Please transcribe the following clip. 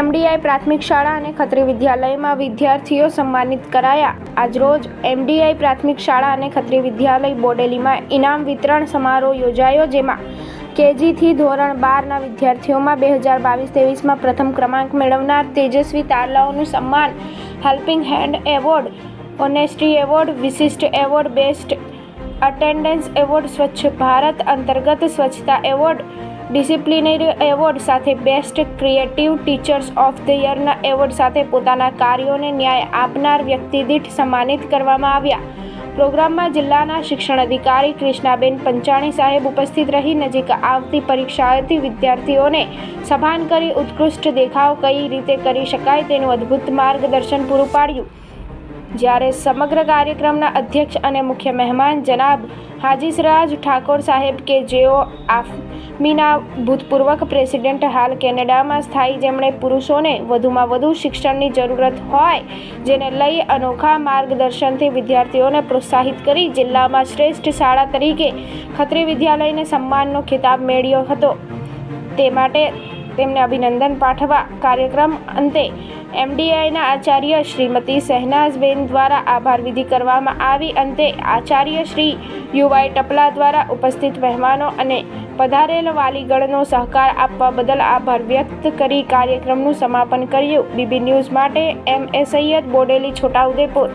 એમડીઆઈ પ્રાથમિક શાળા અને ખત્રી વિદ્યાલયમાં વિદ્યાર્થીઓ સન્માનિત કરાયા. આજરોજ એમડીઆઈ પ્રાથમિક શાળા અને ખત્રી વિદ્યાલય બોડેલીમાં ઇનામ વિતરણ સમારોહ યોજાયો જેમાં કેજીથી ધોરણ બારના વિદ્યાર્થીઓમાં બે હજાર બાવીસ ત્રેવીસમાં પ્રથમ ક્રમાંક મેળવનાર તેજસ્વી તારલાઓનું સન્માન helping hand award, honesty award, વિશિષ્ટ એવોર્ડ, બેસ્ટ અટેન્ડન્સ એવોર્ડ, સ્વચ્છ ભારત અંતર્ગત સ્વચ્છતા એવોર્ડ ડિસિપ્લિનરી એવોર્ડ સાથે best creative teachers of the યરના award સાથે પોતાના કાર્યોને ન્યાય આપનાર વ્યક્તિ દીઠ સન્માનિત કરવામાં આવ્યા. પ્રોગ્રામમાં જિલ્લાના શિક્ષણ અધિકારી કૃષ્ણાબેન પંચાણી સાહેબ ઉપસ્થિત રહી નજીક આવતી પરીક્ષાર્થી વિદ્યાર્થીઓને સભાન કરી ઉત્કૃષ્ટ દેખાવ કઈ રીતે કરી શકાય તેનું અદ્ભુત માર્ગદર્શન પૂરું પાડ્યું. જ્યારે સમગ્ર કાર્યક્રમના અધ્યક્ષ અને મુખ્ય મહેમાન જનાબ હાજીસરાજ ઠાકોર સાહેબ કે જેઓ આફમીના ભૂતપૂર્વક પ્રેસિડેન્ટ હાલ કેનેડામાં સ્થાયી જેમણે પુરુષોને વધુમાં વધુ શિક્ષણની જરૂરત હોય, જેને લઈ અનોખા માર્ગદર્શનથી વિદ્યાર્થીઓને પ્રોત્સાહિત કરી જિલ્લામાં શ્રેષ્ઠ શાળા તરીકે ખત્રી વિદ્યાલયને સન્માનનો ખિતાબ મેળવ્યો હતો. તે માટે તેમને અભિનંદન પાઠવવા કાર્યક્રમ અંતે એમડીઆઈના આચાર્ય શ્રીમતી શહેનાઝબેન દ્વારા આભાર વિધિ કરવામાં આવી. અંતે આચાર્ય શ્રી યુવાઈ ટપલા દ્વારા ઉપસ્થિત મહેમાનો અને પધારેલ વાલીગણનો સહકાર આપવા બદલ આભાર વ્યક્ત કરી કાર્યક્રમનું સમાપન કર્યું. બીબી ન્યૂઝ માટે એમ એ સૈયદ બોડેલી, છોટાઉદેપુર.